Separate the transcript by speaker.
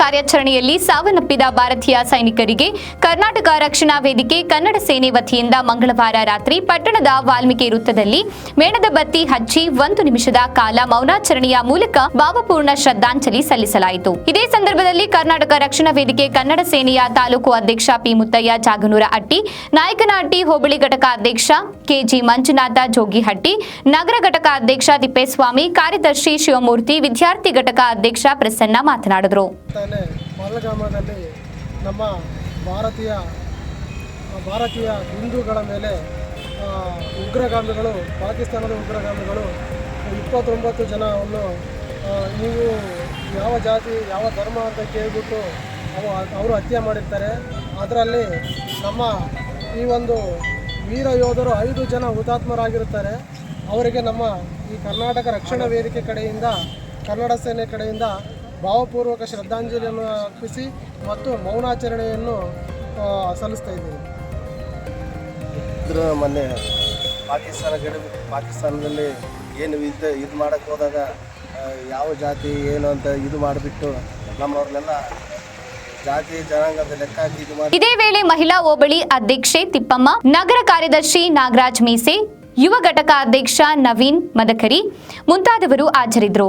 Speaker 1: ಕಾರ್ಯಾಚರಣೆಯಲ್ಲಿ ಸಾವನ್ನಪ್ಪಿದ ಭಾರತೀಯ ಸೈನಿಕರಿಗೆ ಕರ್ನಾಟಕ ರಕ್ಷಣಾ ವೇದಿಕೆ ಕನ್ನಡ ಸೇನೆ ವತಿಯಿಂದ ಮಂಗಳವಾರ ರಾತ್ರಿ ಪಟ್ಟಣದ ವಾಲ್ಮೀಕಿ ವೃತ್ತದಲ್ಲಿ ಮೇಣದ ಬತ್ತಿ ಹಚ್ಚಿ ಒಂದು ನಿಮಿಷದ ಕಾಲ ಮೌನಾಚರಣೆಯ ಮೂಲಕ ಭಾವಪೂರ್ಣ ಶ್ರದ್ಧಾಂಜಲಿ ಸಲ್ಲಿಸಲಾಯಿತು. ಇದೇ ಸಂದರ್ಭದಲ್ಲಿ ಕರ್ನಾಟಕ ರಕ್ಷಣಾ ವೇದಿಕೆ ಕನ್ನಡ ಸೇನೆಯ ತಾಲೂಕು ಅಧ್ಯಕ್ಷ ಪಿ ಮುತ್ತಯ್ಯ, ಜಾಗನೂರ ಅಟ್ಟಿ ನಾಯಕನಹಟ್ಟಿ ಹೋಬಳಿ ಘಟಕ ಅಧ್ಯಕ್ಷ ಕೆಜಿ ಮಂಜುನಾಥ ಜೋಗಿಹಟ್ಟಿ ನಗರ ಘಟಕ ಅಧ್ಯಕ್ಷ ತಿಪ್ಪೇಸ್ವಾಮಿ, ಕಾರ್ಯದರ್ಶಿ ಶಿವಮೂರ್ತಿ, ವಿದ್ಯಾರ್ಥಿ ಘಟಕ ಅಧ್ಯಕ್ಷ ಪ್ರಸನ್ನ ಮಾತನಾಡಿದರು.
Speaker 2: ನಮ್ಮ ಭಾರತೀಯ ಭಾರತೀಯ ಹಿಂದೂಗಳ ಮೇಲೆ ಉಗ್ರಗಾಮಿಗಳು, ಪಾಕಿಸ್ತಾನದ ಉಗ್ರಗಾಮಿಗಳು ಇಪ್ಪತ್ತೊಂಬತ್ತು ಜನವನ್ನು ನೀವು ಯಾವ ಜಾತಿ, ಯಾವ ಧರ್ಮ ಅಂತ ಕೇಳಿಬಿಟ್ಟು ಅವ, ಅವರು ಹತ್ಯೆ ಮಾಡಿರ್ತಾರೆ. ಅದರಲ್ಲಿ ನಮ್ಮ ಈ ಒಂದು ವೀರ ಯೋಧರು ಐದು ಜನ ಹುತಾತ್ಮರಾಗಿರುತ್ತಾರೆ. ಅವರಿಗೆ ನಮ್ಮ ಈ ಕರ್ನಾಟಕ ರಕ್ಷಣಾ ವೇದಿಕೆ ಕಡೆಯಿಂದ, ಕನ್ನಡ ಸೇನೆ ಕಡೆಯಿಂದ ಭಾವಪೂರ್ವಕ ಶ್ರದ್ಧಾಂಜಲಿಯನ್ನು ಅರ್ಪಿಸಿ ಮತ್ತು ಮೌನಾಚರಣೆಯನ್ನು ಸಲ್ಲಿಸ್ತಾ ಇದ್ದೀವಿ
Speaker 3: ಇದ್ರ ಮೊನ್ನೆ ಪಾಕಿಸ್ತಾನ ಗಡಿ ಪಾಕಿಸ್ತಾನದಲ್ಲಿ ಏನು ಇದು ಇದು ಮಾಡಕ್ಕೆ ಹೋದಾಗ ಯಾವ ಜಾತಿ ಏನು ಅಂತ ಇದು ಮಾಡಿಬಿಟ್ಟು ನಮ್ಮವ್ರನ್ನೆಲ್ಲ ಜಾತಿ ಜನಾಂಗದ ಲೆಕ್ಕ ಇದು ಮಾಡಿ
Speaker 1: ಇದೇ ವೇಳೆ ಮಹಿಳಾ ಹೋಬಳಿ ಅಧ್ಯಕ್ಷೆ ತಿಪ್ಪಮ್ಮ ನಗರ ಕಾರ್ಯದರ್ಶಿ ನಾಗರಾಜ್ ಮೀಸೆ ಯುವ ಘಟಕ ಅಧ್ಯಕ್ಷ ನವೀನ್ ಮದಕರಿ ಮುಂತಾದವರು ಹಾಜರಿದ್ದರು.